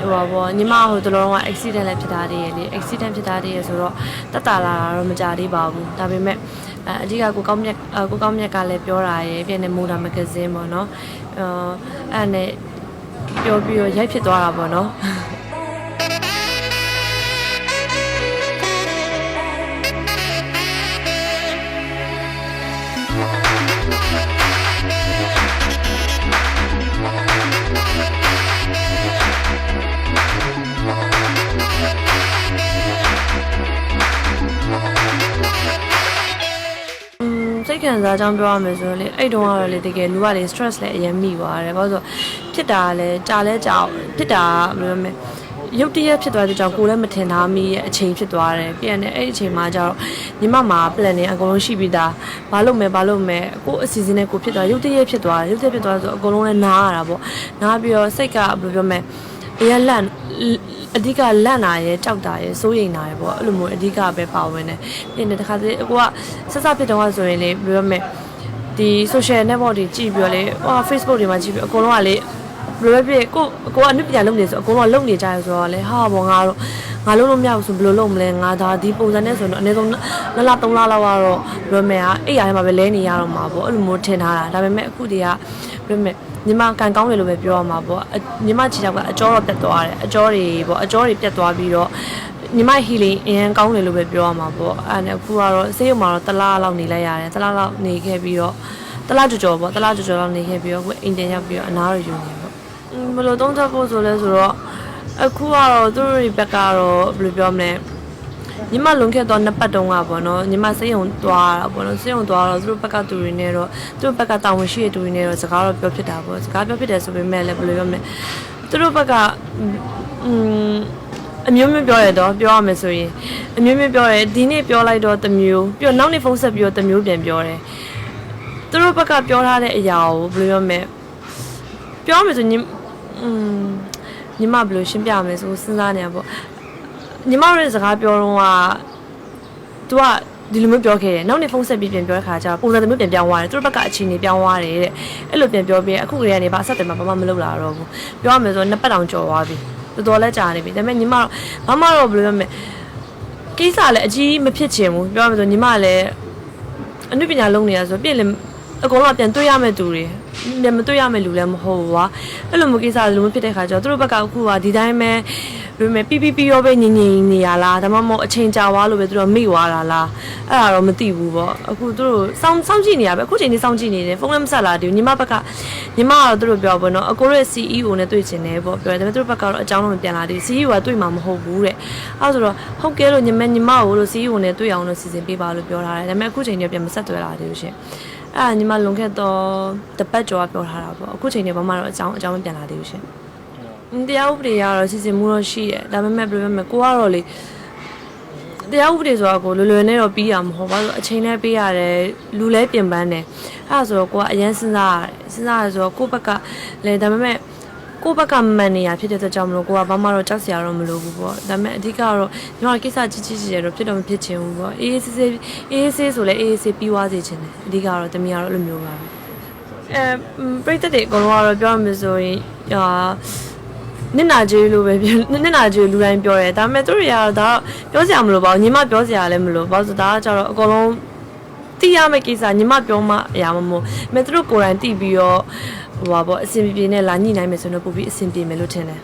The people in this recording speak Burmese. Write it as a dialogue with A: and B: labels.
A: ဟိုပါဘောညီမဟိုတလုံးက accident လည်းဖြစ်တာတည်းရလေ accident ဖြစ်တာတည်းရဆိုတော့တက်တာလာတာတော့မကြသေးပါဘူးဒါပေမဲ့အဲအဓိကကိုကောင်းမြတ်အဲကိုကောင်းမြတ်ကလည်းပြောတာရယ်ပြည့်နေမိုဒါမဂဇင်းပေါ့နော်အဲအဲ့နဲ့ပြောပြီးတော့ရိုက်ဖြစ်သွားတာပေါ့နော် ခံစားကြောင်းပြောရမယ်ဆိုတော့လေအဲ့တုန်းကတော့လေတကယ်လူကလေ stress လည်းအရင်မိသွားတယ်ဘာလို့ဆိုဖြစ်တာလည်းကြာလဲကြာအောင်ဖြစ်တာဘယ်လိုလဲမလဲရုတ်တရက်ဖြစ်သွားတဲ့ကြောင့်ကိုယ်လည်းမထင်ထားမိရဲ့အချိန်ဖြစ်သွားတယ်ပြန်တယ်အဲ့ဒီအချိန်မှာကျတော့ညီမမှာ plan နေအကုန်လုံးရှိပြီးသားဘာလုပ်မယ်ဘာလုပ်မယ်ကိုယ်အစီအစဉ်နဲ့ကိုယ်ဖြစ်သွားရုတ်တရက်ဖြစ်သွားတယ်ရုတ်တရက်ဖြစ်သွားဆိုအကုန်လုံးလည်းနားရတာပေါ့နားပြီးတော့စိတ်ကဘယ်လိုပြောမလဲ အရင်လန့်အဓိကလန့်တာရယ်ကြောက်တာရယ်စိုးရိမ်တာရယ်ပေါ့အဲ့လိုမျိုးအဓိကပဲပါဝင်တယ်ပြင်တယ်တခါတည်းကိုကဆက်ဆက်ဖြစ်တော့ဆိုရင်လေဘယ်လိုပြောမလဲဒီ social network တွေကြည့်ပြီးတော့လေဟော Facebook တွေမှာကြည့်ပြီးအကုန်လုံးကလေဘယ်လိုပဲဖြစ်ကိုကိုကအနုပညာလုပ်နေဆိုအကုန်လုံးကလုပ်နေကြရဆိုတော့လေဟာဘောငါတော့ ငါလုံးလို့မရဘူးဆိုဘယ်လိုလုပ်မလဲငါဒါဒီပုံစံနဲ့ဆိုတော့အနည်းဆုံးနှစ်လသုံးလလောက်ကတော့ဘယ်လိုမဲอ่ะအဲ့ရထဲမှာပဲလဲနေရတော့မှာပေါ့အဲ့လိုမျိုးထင်ထားတာဒါပေမဲ့အခုတည်းကဘယ်လိုမဲညီမကန်ကောင်းတယ်လို့ပဲပြောရမှာပေါ့အညီမခြေထောက်ကအကြောတော့ပြတ်သွားတယ်အကြောတွေပေါ့အကြောတွေပြတ်သွားပြီးတော့ညီမ healing အရင်ကောင်းတယ်လို့ပဲပြောရမှာပေါ့အဲ့ဒါနဲ့အခုကတော့ဆေးရုံမှာတော့တစ်လားလောက်နေလိုက်ရတယ်တစ်လားလောက်နေခဲ့ပြီးတော့တစ်လားကြော်ကြော်ပေါ့တစ်လားကြော်ကြော်လောက်နေခဲ့ပြီးတော့အခုအိမ်တင်ရောက်ပြီးတော့အနားရယူနေပေါ့အင်းဘယ်လိုသုံးသပ်ဖို့ဆိုလဲဆိုတော့ အခုကတော့သူတို့တွေဘက်ကတော့ဘယ်လိုပြောမလဲညီမလွန်ခဲ့တော့နှစ်ပတ်တုန်းကပေါ့နော်ညီမစိတ်ုံသွားတာပေါ့နော်စိတ်ုံသွားတော့သူတို့ဘက်ကသူတွေနဲ့တော့သူတို့ဘက်ကတာဝန်ရှိတဲ့သူတွေနဲ့တော့စကားတော့ပြောဖြစ်တာပေါ့စကားပြောဖြစ်တယ်ဆိုပေမဲ့လည်းဘယ်လိုပြောမလဲသူတို့ဘက်ကအင်းအမျိုးမျိုးပြောရတော့ပြောရမယ်ဆိုရင်အမျိုးမျိုးပြောရဒီနေ့ပြောလိုက်တော့တမျိုးပြီးတော့နောက်နေ့ဖုန်းဆက်ပြီးတော့တမျိုးပြန်ပြောတယ်သူတို့ဘက်ကပြောထားတဲ့အရာကိုဘယ်လိုပြောမလဲပြောရမယ်ဆိုရင်อืม ညီမဘယ်လိုရှင်းပြရမလဲဆိုစဉ်းစားနေရပေါ့ညီမတို့ရဲ့စကားပြောတော့က तू ကဒီလိုမျိုးပြောခဲ့တယ်နောက်နေ့ဖုန်းဆက်ပြီးပြန်ပြောတဲ့ခါကျတော့ပုံစံတစ်မျိုးပြန်ပြောင်းသွားတယ်သူတို့ဘက်ကအချိန်ကြီးပြောင်းသွားတယ်တဲ့အဲ့လိုပြန်ပြောပြီးအခုကလေးကနေပါအဆက်တယ်မှာဘာမှမလုပ်လာတော့ဘူးပြောရမယ်ဆိုနှစ်ပတ်တောင်ကြော်သွားပြီတော်တော်လည်းကြာနေပြီဒါပေမဲ့ညီမတော့မမတော့ဘယ်လိုပြောမလဲကိစ္စလည်းအကြီးမဖြစ်ချင်ဘူးပြောရမယ်ဆိုညီမလည်းအနုပညာလုံးနေရဆိုပြည့်လည်းအကုန်လုံးကပြန်တွေ့ရမယ့်သူတွေပြန် မတွေ့ရမယ့်လူလည်းမဟုတ်ဘူးကွာအဲ့လိုမျိုးကိစ္စလည်းမဖြစ်တဲ့ခါကျတော့သူတို့ဘက်ကအခုကဒီတိုင်းပဲဘယ်မဲ့ပီပီပီရောပဲညင်ညင်နေရလားဒါမှမဟုတ်အချိန်ကြာသွားလို့ပဲသူတို့မိသွားတာလားအဲ့ဒါတော့မသိဘူးပေါ့အခုသူတို့စောင့်စောင့်ကြည့်နေရပဲအခုချိန်ကြီးစောင့်ကြည့်နေတယ်ဖုန်းလည်းမဆက်လာသေးဘူးညီမဘက်ကညီမကတော့သူတို့ပြောပေါ့နော်အကိုရဲ့ CEO နဲ့တွေ့ချင်တယ်ပေါ့ပြောတယ်ဒါပေမဲ့သူတို့ဘက်ကတော့အကြောင်းတော့မပြန်လာသေးဘူး CEO ကတွေ့မှာမဟုတ်ဘူးတဲ့အဲ့ဆိုတော့ဟုတ်ကဲလို့ညီမညီမကိုလို့ CEO နဲ့တွေ့အောင်လို့စီစဉ်ပေးပါလို့ပြောထားတယ်ဒါပေမဲ့အခုချိန်ကြီးပြန်မဆက်သွဲလာသေးဘူးရှင် အဲ့ဒါညီမလွန်ခဲ့တော့တပတ်ကျော်ကပြောထားတာပေါ့အခုချိန်ကြီးဘာမှတော့အကြောင်းအကြောင်းမပြန်လာသေးဘူးရှင်တရားဥပဒေကတော့စီစဉ်မှုတော့ရှိတယ်ဒါပေမဲ့ဘယ်လိုပဲကိုကတော့လေတရားဥပဒေဆိုတာကိုလွယ်လွယ်နဲ့တော့ပြီးရမှာမဟုတ်ပါဘူးအချိန်နဲ့ပေးရတယ်လူလဲပြင်ပန်းတယ်အဲ့ဒါဆိုတော့ကိုကအရင်စဉ်းစားရတယ်စဉ်းစားရဆိုတော့ကိုယ့်ဘက်ကလေဒါပေမဲ့ ကိုယ့်ဘက်ကမှန်နေရဖြစ်တဲ့အတွက်ကြောင့်မလို့ကိုကဘာမှတော့ကြောက်စရာတော့မလိုဘူးပေါ့ဒါပေမဲ့အဓိကတော့ညီမကိစ္စကြီးကြီးကြီးရတော့ဖြစ်တော့မဖြစ်ချင်ဘူးပေါ့အေးအေးဆေးဆေးအေးအေးဆေးဆိုလဲအေးအေးဆေးပြီးွားစေချင်တယ်အဓိကတော့တမီးကတော့အဲ့လိုမျိုးပါပဲအဲပြိတ္တတွေအကုန်လုံးကတော့ပြောရမယ်ဆိုရင်အာနစ်နာကြေးလို့ပဲပြောနစ်နာကြေးလူတိုင်းပြောတယ်ဒါပေမဲ့သူတို့တွေကတော့ဒါတော့ပြောစရာမလိုပါဘူးညီမပြောစရာလည်းမလိုဘာလို့ဆိုဒါကကြတော့အကုန်လုံးသိရမယ့်ကိစ္စညီမပြောမှအရာမမို့မဲ့သူတို့ကိုယ်တိုင်သိပြီးတော့ ဟိုပါပေါ့အဆင်ပြေပြေနဲ့လာညှိနိုင်မယ်ဆိုတော့ပို့ပြီးအဆင်ပြေမယ်လို့ထင်တယ်